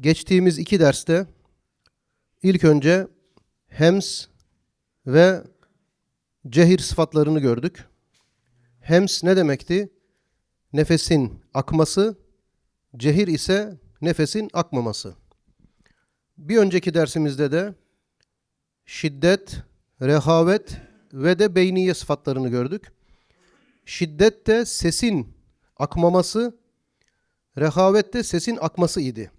geçtiğimiz iki derste ilk önce hems ve cehir sıfatlarını gördük. Hems ne demekti? Nefesin akması, cehir ise nefesin akmaması. Bir önceki dersimizde de şiddet, rehavet ve de beyniye sıfatlarını gördük. Şiddet de sesin akmaması, rehavet de sesin akması idi.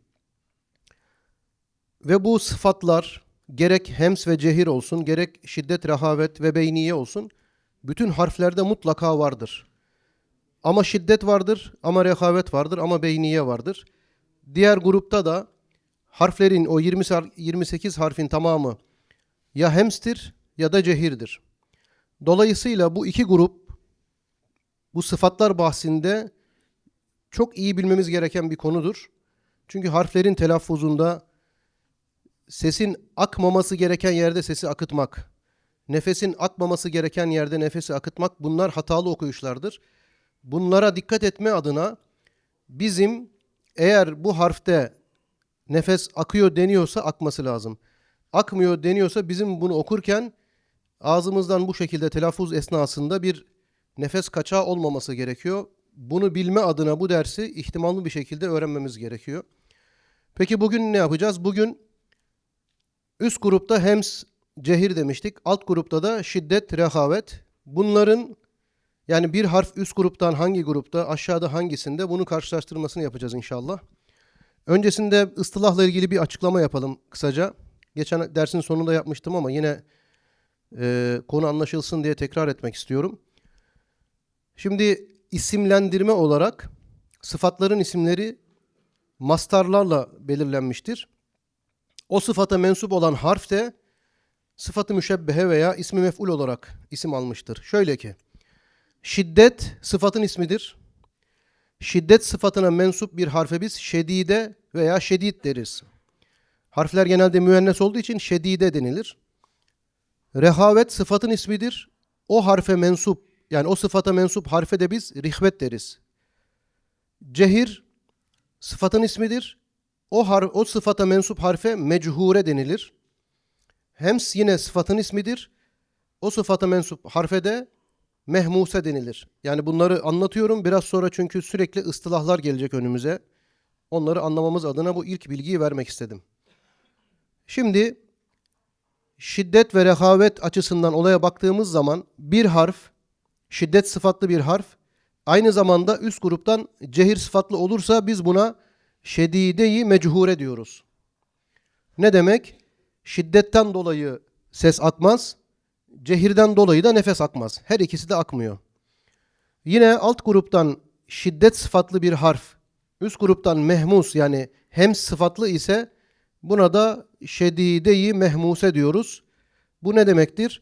Ve bu sıfatlar gerek hems ve cehir olsun, gerek şiddet, rehavet ve beyniye olsun, bütün harflerde mutlaka vardır. Ama şiddet vardır, ama rehavet vardır, ama beyniye vardır. Diğer grupta da harflerin o 20 har- 28 harfin tamamı ya hemstir ya da cehirdir. Dolayısıyla bu iki grup bu sıfatlar bahsinde çok iyi bilmemiz gereken bir konudur. Çünkü harflerin telaffuzunda sesin akmaması gereken yerde sesi akıtmak, nefesin akmaması gereken yerde nefesi akıtmak bunlar hatalı okuyuşlardır. Bunlara dikkat etme adına bizim eğer bu harfte nefes akıyor deniyorsa akması lazım. Akmıyor deniyorsa bizim bunu okurken ağzımızdan bu şekilde telaffuz esnasında bir nefes kaçağı olmaması gerekiyor. Bunu bilme adına bu dersi ihtimalli bir şekilde öğrenmemiz gerekiyor. Peki bugün ne yapacağız? Bugün üst grupta hems, cehir demiştik. Alt grupta da şiddet, rehavet. Bunların yani bir harf üst gruptan hangi grupta, aşağıda hangisinde bunu karşılaştırmasını yapacağız inşallah. Öncesinde ıstılahla ilgili bir açıklama yapalım kısaca. Geçen dersin sonunda yapmıştım ama yine e, konu anlaşılsın diye tekrar etmek istiyorum. Şimdi isimlendirme olarak sıfatların isimleri mastarlarla belirlenmiştir. O sıfata mensup olan harf de sıfatı müşebbehe veya ismi mef'ul olarak isim almıştır. Şöyle ki, şiddet sıfatın ismidir. Şiddet sıfatına mensup bir harfe biz şedide veya şedid deriz. Harfler genelde müennes olduğu için şedide denilir. Rehavet sıfatın ismidir. O harfe mensup yani o sıfata mensup harfe de biz rihvet deriz. Cehir sıfatın ismidir. O, har o sıfata mensup harfe mechuure denilir. Hems yine sıfatın ismidir. O sıfata mensup harfe de mehmuse denilir. Yani bunları anlatıyorum biraz sonra çünkü sürekli ıstılahlar gelecek önümüze. Onları anlamamız adına bu ilk bilgiyi vermek istedim. Şimdi şiddet ve rehavet açısından olaya baktığımız zaman bir harf, şiddet sıfatlı bir harf, aynı zamanda üst gruptan cehir sıfatlı olursa biz buna şedide-i mechuure diyoruz. Ne demek? Şiddetten dolayı ses akmaz, cehirden dolayı da nefes akmaz. Her ikisi de akmıyor. Yine alt gruptan şiddet sıfatlı bir harf, üst gruptan mehmus yani hem sıfatlı ise buna da şedide-i mehmuse diyoruz. Bu ne demektir?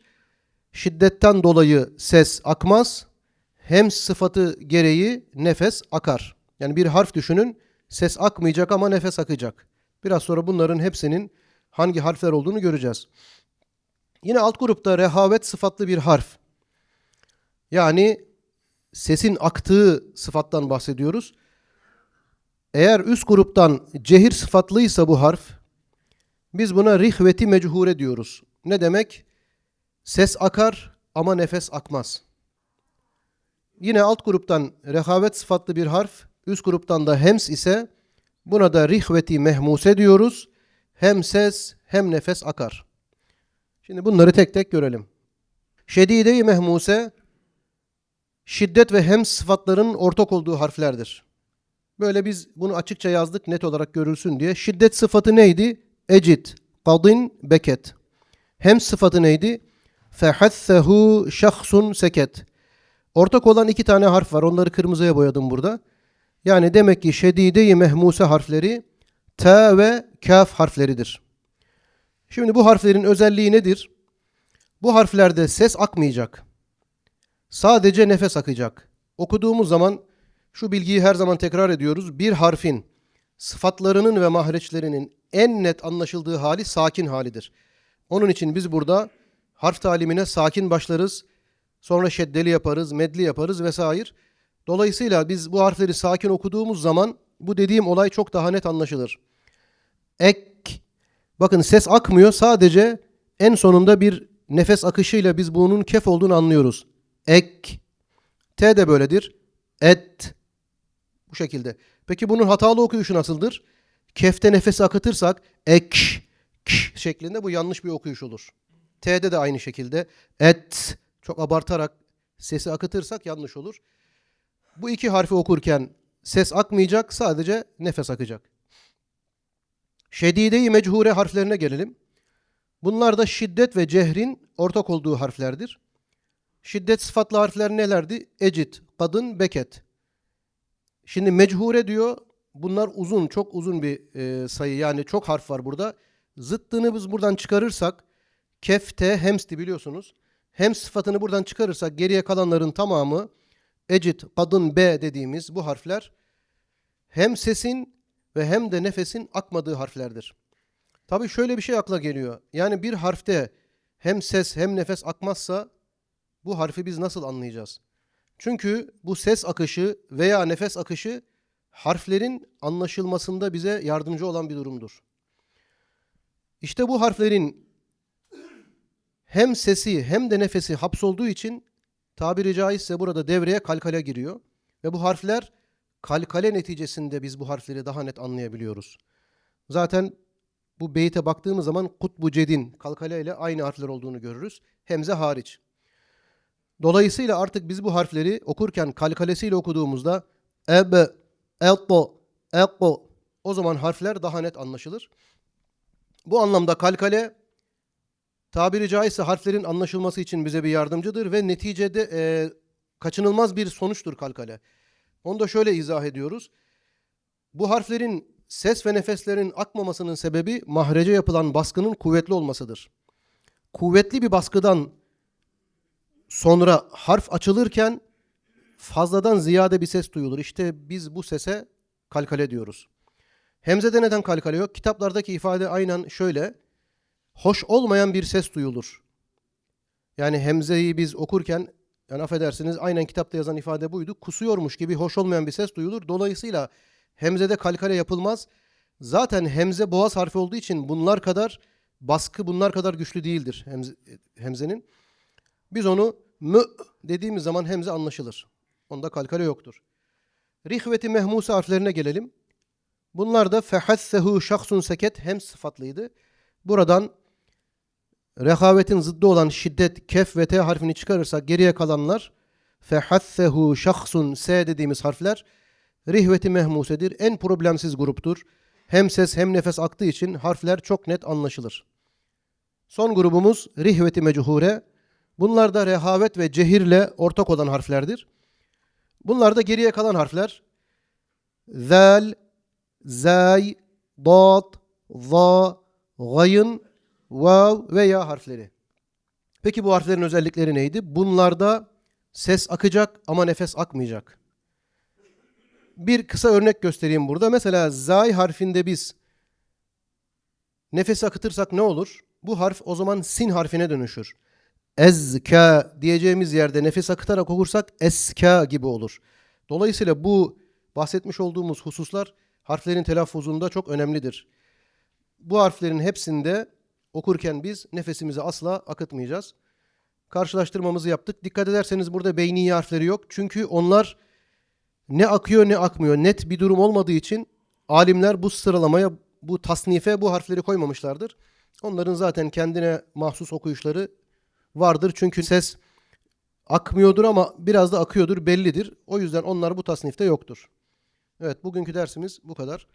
Şiddetten dolayı ses akmaz, hem sıfatı gereği nefes akar. Yani bir harf düşünün, ses akmayacak ama nefes akacak. Biraz sonra bunların hepsinin hangi harfler olduğunu göreceğiz. Yine alt grupta rehavet sıfatlı bir harf. Yani sesin aktığı sıfattan bahsediyoruz. Eğer üst gruptan cehir sıfatlıysa bu harf, biz buna rihveti mechuure diyoruz. Ne demek? Ses akar ama nefes akmaz. Yine alt gruptan rehavet sıfatlı bir harf, üst gruptan da hems ise buna da rihveti mehmuse diyoruz. Hem ses hem nefes akar. Şimdi bunları tek tek görelim. Şedide-i mehmuse şiddet ve hem sıfatların ortak olduğu harflerdir. Böyle biz bunu açıkça yazdık net olarak görülsün diye. Şiddet sıfatı neydi? Ecid, kadin, beket. Hem sıfatı neydi? Fehassehu şahsun seket. Ortak olan iki tane harf var. Onları kırmızıya boyadım burada. Yani demek ki şedide-i mehmuse harfleri T ve kaf harfleridir. Şimdi bu harflerin özelliği nedir? Bu harflerde ses akmayacak. Sadece nefes akacak. Okuduğumuz zaman şu bilgiyi her zaman tekrar ediyoruz. Bir harfin sıfatlarının ve mahreçlerinin en net anlaşıldığı hali sakin halidir. Onun için biz burada harf talimine sakin başlarız. Sonra şeddeli yaparız, medli yaparız vesaire. Dolayısıyla biz bu harfleri sakin okuduğumuz zaman bu dediğim olay çok daha net anlaşılır. ek. Bakın ses akmıyor. Sadece en sonunda bir nefes akışıyla biz bunun kef olduğunu anlıyoruz. Ek. T de böyledir. Et. Bu şekilde. Peki bunun hatalı okuyuşu nasıldır? Kefte nefesi akıtırsak ek k şeklinde bu yanlış bir okuyuş olur. T'de de aynı şekilde et çok abartarak sesi akıtırsak yanlış olur. Bu iki harfi okurken ses akmayacak, sadece nefes akacak. Şedide-i meçhure harflerine gelelim. Bunlar da şiddet ve cehrin ortak olduğu harflerdir. Şiddet sıfatlı harfler nelerdi? Ecit, kadın, beket. Şimdi mechure diyor. Bunlar uzun, çok uzun bir e, sayı. Yani çok harf var burada. Zıttını biz buradan çıkarırsak kefte, hemsti biliyorsunuz. Hem sıfatını buradan çıkarırsak geriye kalanların tamamı ecit, kadın, b dediğimiz bu harfler hem sesin ve hem de nefesin akmadığı harflerdir. Tabii şöyle bir şey akla geliyor. Yani bir harfte hem ses hem nefes akmazsa bu harfi biz nasıl anlayacağız? Çünkü bu ses akışı veya nefes akışı harflerin anlaşılmasında bize yardımcı olan bir durumdur. İşte bu harflerin hem sesi hem de nefesi hapsolduğu için tabiri caizse burada devreye kalkale giriyor. Ve bu harfler kalkale neticesinde biz bu harfleri daha net anlayabiliyoruz. Zaten bu beyte baktığımız zaman kutbu cedin kalkale ile aynı harfler olduğunu görürüz. Hemze hariç. Dolayısıyla artık biz bu harfleri okurken kalkalesiyle okuduğumuzda eb, elto, elto o zaman harfler daha net anlaşılır. Bu anlamda kalkale tabiri caizse harflerin anlaşılması için bize bir yardımcıdır ve neticede e, kaçınılmaz bir sonuçtur kalkale. Onu da şöyle izah ediyoruz. Bu harflerin ses ve nefeslerin akmamasının sebebi mahrece yapılan baskının kuvvetli olmasıdır. Kuvvetli bir baskıdan sonra harf açılırken fazladan ziyade bir ses duyulur. İşte biz bu sese kalkale diyoruz. Hemzede neden kalkale yok? Kitaplardaki ifade aynen şöyle. Hoş olmayan bir ses duyulur. Yani hemzeyi biz okurken yani affedersiniz aynen kitapta yazan ifade buydu. Kusuyormuş gibi hoş olmayan bir ses duyulur. Dolayısıyla hemzede kalkale yapılmaz. Zaten hemze boğaz harfi olduğu için bunlar kadar baskı bunlar kadar güçlü değildir hemze, hemzenin. Biz onu mü dediğimiz zaman hemze anlaşılır. Onda kalkale yoktur. Rihveti mehmuse harflerine gelelim. Bunlar da fehassehu şahsun seket hem sıfatlıydı. Buradan rehavetin zıddı olan şiddet kef ve t harfini çıkarırsak geriye kalanlar fehassehu şahsun s dediğimiz harfler rihveti mehmusedir. En problemsiz gruptur. Hem ses hem nefes aktığı için harfler çok net anlaşılır. Son grubumuz rihveti mecuhure. Bunlar da rehavet ve cehirle ortak olan harflerdir. Bunlar da geriye kalan harfler. Zal, zay, dad, za, gayın, vav ve ya harfleri. Peki bu harflerin özellikleri neydi? Bunlarda ses akacak ama nefes akmayacak. Bir kısa örnek göstereyim burada. Mesela zay harfinde biz nefesi akıtırsak ne olur? Bu harf o zaman sin harfine dönüşür. Ezka diyeceğimiz yerde nefes akıtarak okursak eska gibi olur. Dolayısıyla bu bahsetmiş olduğumuz hususlar harflerin telaffuzunda çok önemlidir. Bu harflerin hepsinde okurken biz nefesimizi asla akıtmayacağız. Karşılaştırmamızı yaptık. Dikkat ederseniz burada beyni harfleri yok. Çünkü onlar ne akıyor ne akmıyor. Net bir durum olmadığı için alimler bu sıralamaya, bu tasnife bu harfleri koymamışlardır. Onların zaten kendine mahsus okuyuşları vardır. Çünkü ses akmıyordur ama biraz da akıyordur bellidir. O yüzden onlar bu tasnifte yoktur. Evet bugünkü dersimiz bu kadar.